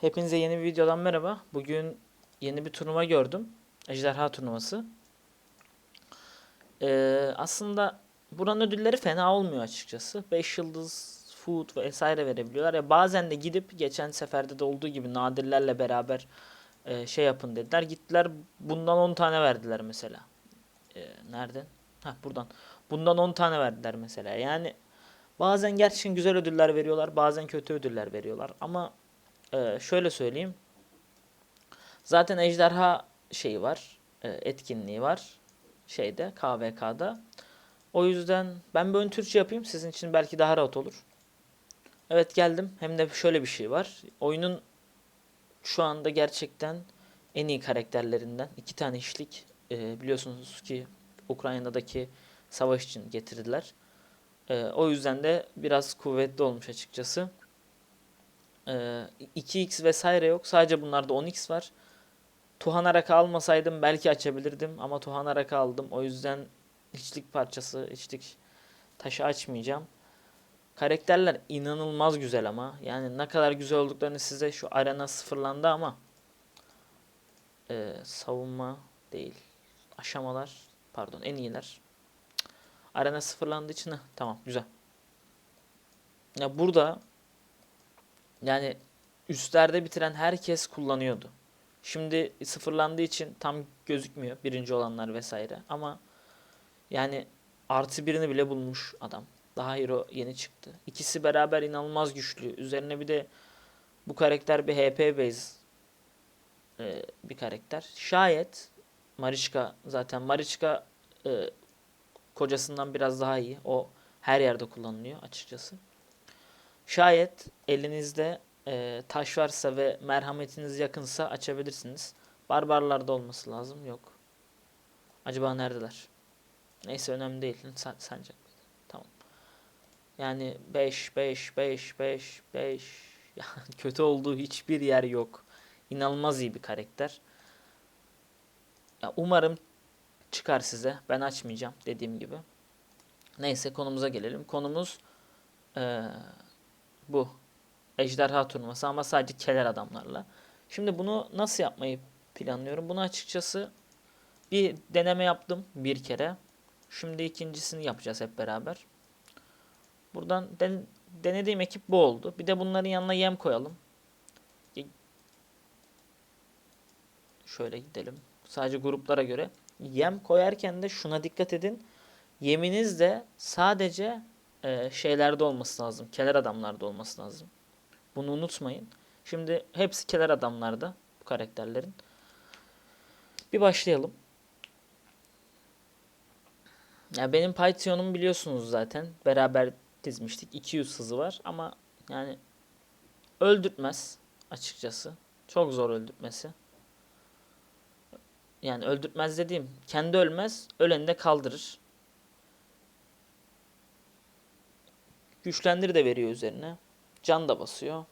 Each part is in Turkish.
Hepinize yeni bir videodan merhaba. Bugün yeni bir turnuva gördüm. Ejderha turnuvası. Ee, aslında buranın ödülleri fena olmuyor açıkçası. 5 yıldız food vesaire verebiliyorlar. Ya bazen de gidip geçen seferde de olduğu gibi nadirlerle beraber e, şey yapın dediler. Gittiler bundan 10 tane verdiler mesela. Ee, nereden? Heh, buradan. Bundan 10 tane verdiler mesela. Yani bazen gerçekten güzel ödüller veriyorlar. Bazen kötü ödüller veriyorlar. Ama ee, şöyle söyleyeyim. Zaten ejderha şeyi var. e, etkinliği var. Şeyde KVK'da. O yüzden ben bir ön Türkçe yapayım. Sizin için belki daha rahat olur. Evet geldim. Hem de şöyle bir şey var. Oyunun şu anda gerçekten en iyi karakterlerinden iki tane işlik e, biliyorsunuz ki Ukrayna'daki savaş için getirdiler. E, o yüzden de biraz kuvvetli olmuş açıkçası. Ee, 2x vesaire yok. Sadece bunlarda 10x var. Tuhan Araka almasaydım belki açabilirdim ama Tuhan Araka aldım. O yüzden hiçlik parçası, hiçlik taşı açmayacağım. Karakterler inanılmaz güzel ama. Yani ne kadar güzel olduklarını size şu arena sıfırlandı ama ee, savunma değil. Aşamalar pardon en iyiler. Arena sıfırlandığı için heh, tamam güzel. Ya burada yani üstlerde bitiren herkes kullanıyordu. Şimdi sıfırlandığı için tam gözükmüyor birinci olanlar vesaire. Ama yani artı birini bile bulmuş adam. Daha hero yeni çıktı. İkisi beraber inanılmaz güçlü. Üzerine bir de bu karakter bir HP base e, bir karakter. Şayet Mariçka zaten Mariçka e, kocasından biraz daha iyi. O her yerde kullanılıyor açıkçası. Şayet elinizde e, taş varsa ve merhametiniz yakınsa açabilirsiniz. Barbarlarda olması lazım. Yok. Acaba neredeler? Neyse önemli değil. Sancak. Tamam. Yani 5 5 5 5 5 ya kötü olduğu hiçbir yer yok. İnanılmaz iyi bir karakter. Ya umarım çıkar size. Ben açmayacağım dediğim gibi. Neyse konumuza gelelim. Konumuz eee bu. Ejderha turnuvası ama sadece keler adamlarla. Şimdi bunu nasıl yapmayı planlıyorum? Bunu açıkçası bir deneme yaptım bir kere. Şimdi ikincisini yapacağız hep beraber. Buradan den denediğim ekip bu oldu. Bir de bunların yanına yem koyalım. Şöyle gidelim. Sadece gruplara göre. Yem koyarken de şuna dikkat edin. Yeminiz de sadece e, şeylerde olması lazım. Keler adamlarda olması lazım. Bunu unutmayın. Şimdi hepsi keler adamlarda bu karakterlerin. Bir başlayalım. Ya benim Python'um biliyorsunuz zaten. Beraber dizmiştik. 200 hızı var ama yani öldürtmez açıkçası. Çok zor öldürtmesi. Yani öldürtmez dediğim kendi ölmez, öleni de kaldırır. Güçlendir de veriyor üzerine. Can da basıyor.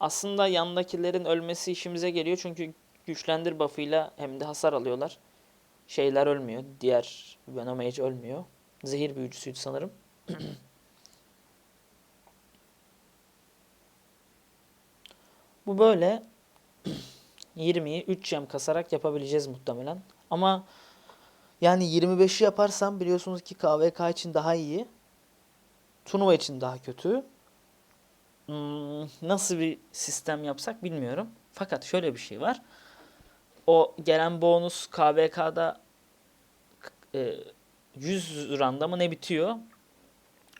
Aslında yandakilerin ölmesi işimize geliyor çünkü güçlendir buff'ıyla hem de hasar alıyorlar. Şeyler ölmüyor. Diğer Venom Mage ölmüyor. Zehir büyücüsüydü sanırım. Bu böyle 20'yi 3 gem kasarak yapabileceğiz muhtemelen. Ama yani 25'i yaparsam biliyorsunuz ki KVK için daha iyi. Turnuva için daha kötü. Hmm, nasıl bir sistem yapsak bilmiyorum. Fakat şöyle bir şey var. O gelen bonus KVK'da e, 100 randa mı ne bitiyor?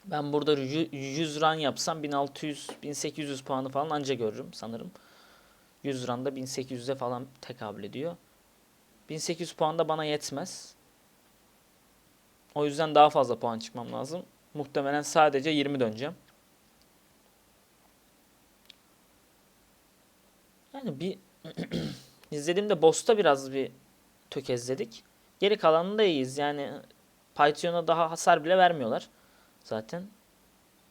Ben burada 100 ran yapsam 1600 1800 puanı falan anca görürüm sanırım. 100 randa 1800'e falan tekabül ediyor. 1800 puan da bana yetmez. O yüzden daha fazla puan çıkmam lazım. Muhtemelen sadece 20 döneceğim. Yani bir izlediğimde Boss'ta biraz bir tökezledik. Geri kalanında iyiyiz. Yani Python'a daha hasar bile vermiyorlar zaten.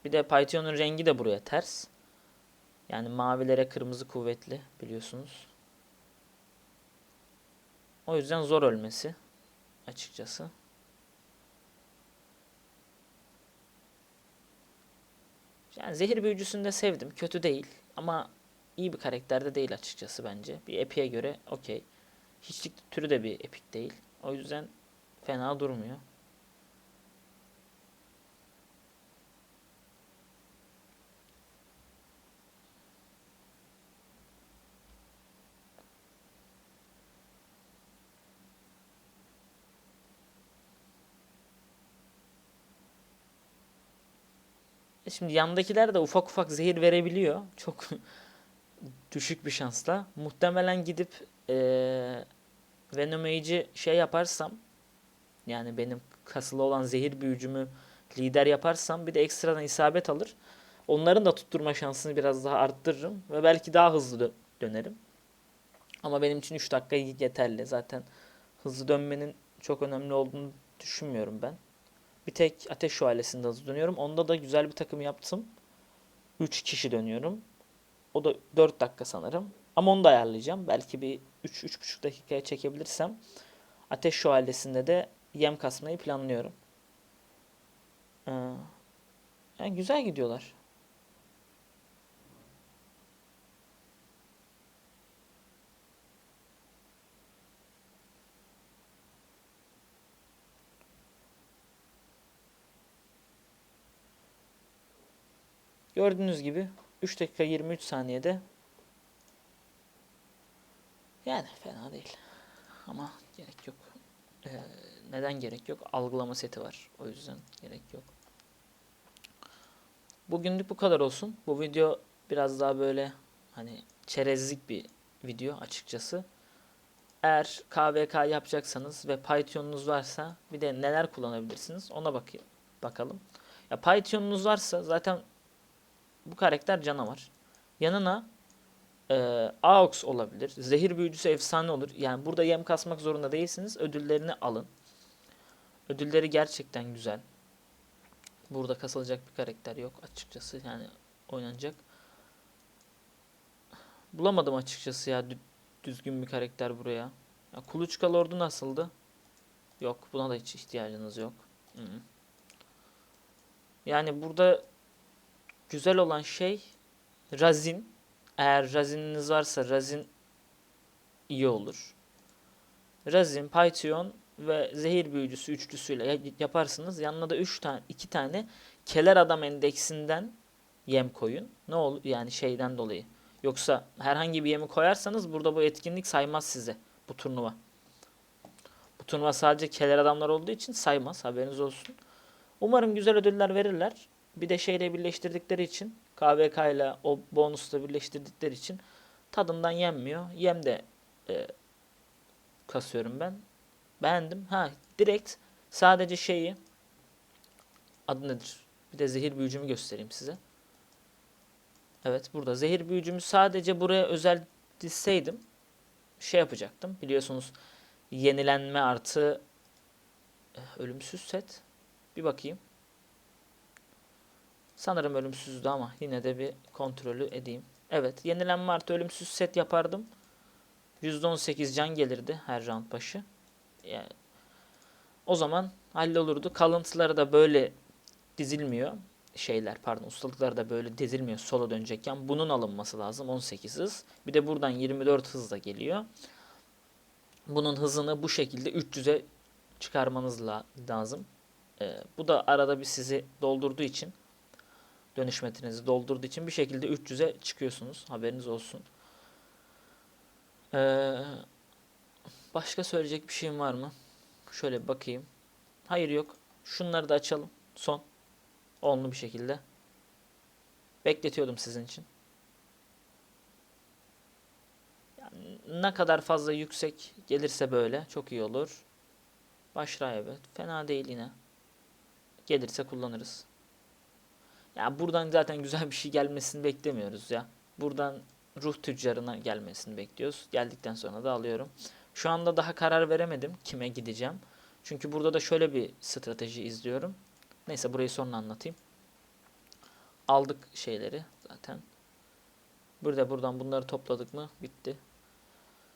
Bir de Python'un rengi de buraya ters. Yani mavilere kırmızı kuvvetli biliyorsunuz. O yüzden zor ölmesi açıkçası. Yani zehir büyücüsünü de sevdim. Kötü değil. Ama iyi bir karakter de değil açıkçası bence. Bir epiğe göre okey. Hiçlik türü de bir epik değil. O yüzden fena durmuyor. Şimdi yandakiler de ufak ufak zehir verebiliyor. Çok düşük bir şansla. Muhtemelen gidip eee Venom Mage'i şey yaparsam yani benim kasılı olan zehir büyücümü lider yaparsam bir de ekstradan isabet alır. Onların da tutturma şansını biraz daha arttırırım ve belki daha hızlı dö- dönerim. Ama benim için 3 dakika yeterli. Zaten hızlı dönmenin çok önemli olduğunu düşünmüyorum ben. Bir tek Ateş Şövalyesi'nde hızlı dönüyorum. Onda da güzel bir takım yaptım. 3 kişi dönüyorum. O da 4 dakika sanırım. Ama onu da ayarlayacağım. Belki bir 3-3,5 dakikaya çekebilirsem. Ateş Şövalyesi'nde de yem kasmayı planlıyorum. Ee, yani güzel gidiyorlar. Gördüğünüz gibi 3 dakika 23 saniyede yani fena değil. Ama gerek yok. Ee, neden gerek yok? Algılama seti var. O yüzden gerek yok. Bugünlük bu kadar olsun. Bu video biraz daha böyle hani çerezlik bir video açıkçası. Eğer KVK yapacaksanız ve Python'unuz varsa bir de neler kullanabilirsiniz ona bakayım bakalım. Ya Python'unuz varsa zaten bu karakter canavar. Yanına e, AUX olabilir. Zehir büyücüsü efsane olur. Yani burada yem kasmak zorunda değilsiniz. Ödüllerini alın. Ödülleri gerçekten güzel. Burada kasılacak bir karakter yok açıkçası. Yani oynanacak. Bulamadım açıkçası ya dü- düzgün bir karakter buraya. Ya Kuluçka Lord'u nasıldı? Yok buna da hiç ihtiyacınız yok. Hı hı. Yani burada güzel olan şey Razin. Eğer Razin'iniz varsa Razin iyi olur. Razin, Python ve zehir büyücüsü üçlüsüyle ya- yaparsınız. Yanına da 3 tane 2 tane keler adam endeksinden yem koyun. Ne olur yani şeyden dolayı. Yoksa herhangi bir yemi koyarsanız burada bu etkinlik saymaz size bu turnuva. Bu turnuva sadece keler adamlar olduğu için saymaz haberiniz olsun. Umarım güzel ödüller verirler. Bir de şeyle birleştirdikleri için KVK ile o bonusla birleştirdikleri için tadından yenmiyor. Yem de e, kasıyorum ben. Beğendim. Ha direkt sadece şeyi adı nedir? Bir de zehir büyücümü göstereyim size. Evet burada zehir büyücümü sadece buraya özel dizseydim şey yapacaktım. Biliyorsunuz yenilenme artı e, ölümsüz set. Bir bakayım. Sanırım ölümsüzdü ama yine de bir kontrolü edeyim. Evet yenilenme artı ölümsüz set yapardım. %18 can gelirdi her round başı. Yani, o zaman hallolurdu. Kalıntıları da böyle dizilmiyor. Şeyler pardon ustalıkları da böyle dizilmiyor sola dönecekken. Bunun alınması lazım 18 hız. Bir de buradan 24 hızla geliyor. Bunun hızını bu şekilde 300'e çıkarmanız la- lazım. Ee, bu da arada bir sizi doldurduğu için dönüş metrenizi doldurduğu için bir şekilde 300'e çıkıyorsunuz. Haberiniz olsun. Ee, başka söyleyecek bir şeyim var mı? Şöyle bakayım. Hayır yok. Şunları da açalım. Son. Onlu bir şekilde. Bekletiyordum sizin için. Yani ne kadar fazla yüksek gelirse böyle çok iyi olur. Başra evet. Fena değil yine. Gelirse kullanırız. Ya buradan zaten güzel bir şey gelmesini beklemiyoruz ya. Buradan ruh tüccarına gelmesini bekliyoruz. Geldikten sonra da alıyorum. Şu anda daha karar veremedim kime gideceğim. Çünkü burada da şöyle bir strateji izliyorum. Neyse burayı sonra anlatayım. Aldık şeyleri zaten. Burada buradan bunları topladık mı bitti.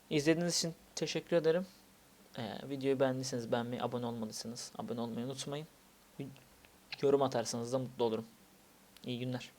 İzlediğiniz için teşekkür ederim. Ee, videoyu beğendiyseniz beğenmeyi, abone olmadıysanız abone olmayı unutmayın. Yorum atarsanız da mutlu olurum. İyi günler.